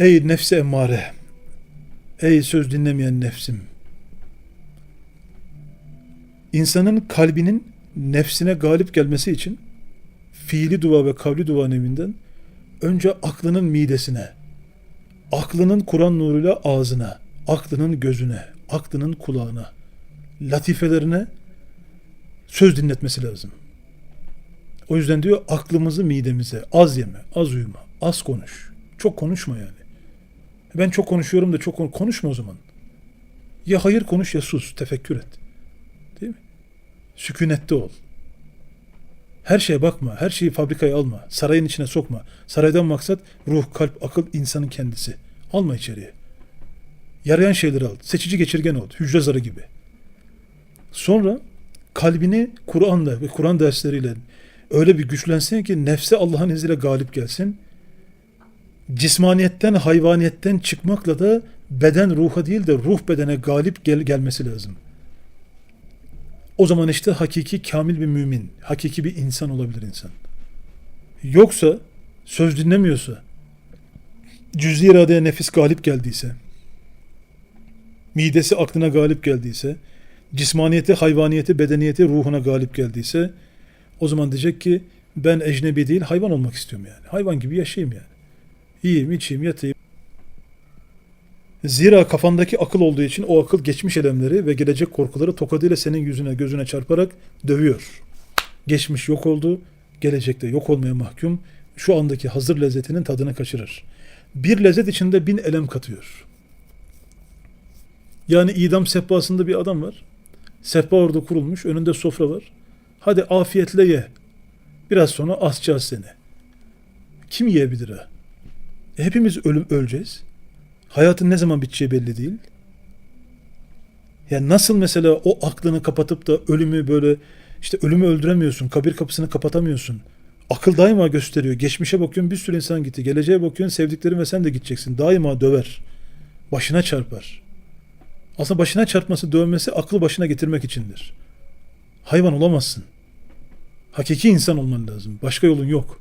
ey nefse emmare, ey söz dinlemeyen nefsim. İnsanın kalbinin nefsine galip gelmesi için fiili dua ve kavli dua evinden önce aklının midesine, aklının Kur'an nuruyla ağzına, aklının gözüne, aklının kulağına, latifelerine söz dinletmesi lazım. O yüzden diyor aklımızı midemize az yeme, az uyuma, az konuş. Çok konuşma yani. Ben çok konuşuyorum da çok kon- konuşma o zaman. Ya hayır konuş ya sus, tefekkür et. Değil mi? Sükunette ol. Her şeye bakma, her şeyi fabrikaya alma, sarayın içine sokma. Saraydan maksat ruh, kalp, akıl insanın kendisi. Alma içeriye. Yarayan şeyleri al. Seçici geçirgen ol. Hücre zarı gibi. Sonra kalbini Kur'an'la ve Kur'an dersleriyle öyle bir güçlensin ki nefse Allah'ın izniyle galip gelsin. Cismaniyetten, hayvaniyetten çıkmakla da beden ruha değil de ruh bedene galip gel gelmesi lazım. O zaman işte hakiki kamil bir mümin, hakiki bir insan olabilir insan. Yoksa söz dinlemiyorsa, cüz-i iradeye nefis galip geldiyse, midesi aklına galip geldiyse, cismaniyeti, hayvaniyeti, bedeniyeti ruhuna galip geldiyse, o zaman diyecek ki ben ecnebi değil hayvan olmak istiyorum yani. Hayvan gibi yaşayayım yani. Yiyeyim, içeyim, yatayım. Zira kafandaki akıl olduğu için o akıl geçmiş elemleri ve gelecek korkuları tokadıyla senin yüzüne gözüne çarparak dövüyor. Geçmiş yok oldu, gelecekte yok olmaya mahkum. Şu andaki hazır lezzetinin tadını kaçırır. Bir lezzet içinde bin elem katıyor. Yani idam sehpasında bir adam var. Sehpa orada kurulmuş, önünde sofra var. Hadi afiyetle ye. Biraz sonra asacağız seni. Kim yiyebilir ha? Hepimiz ölüm öleceğiz. Hayatın ne zaman biteceği belli değil. Yani nasıl mesela o aklını kapatıp da ölümü böyle işte ölümü öldüremiyorsun, kabir kapısını kapatamıyorsun. Akıl daima gösteriyor. Geçmişe bakıyorsun bir sürü insan gitti. Geleceğe bakıyorsun sevdiklerin ve sen de gideceksin. Daima döver. Başına çarpar. Aslında başına çarpması, dövmesi aklı başına getirmek içindir. Hayvan olamazsın. Hakiki insan olman lazım. Başka yolun yok.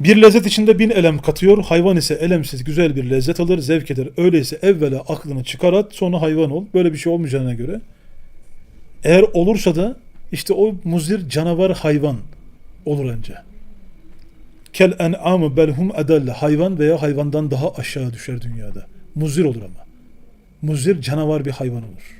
Bir lezzet içinde bin elem katıyor. Hayvan ise elemsiz güzel bir lezzet alır, zevk eder. Öyleyse evvela aklını çıkar at, sonra hayvan ol. Böyle bir şey olmayacağına göre. Eğer olursa da işte o muzir canavar hayvan olur önce. Kel en'amı belhum edalle. Hayvan veya hayvandan daha aşağı düşer dünyada. Muzir olur ama. Muzir canavar bir hayvan olur.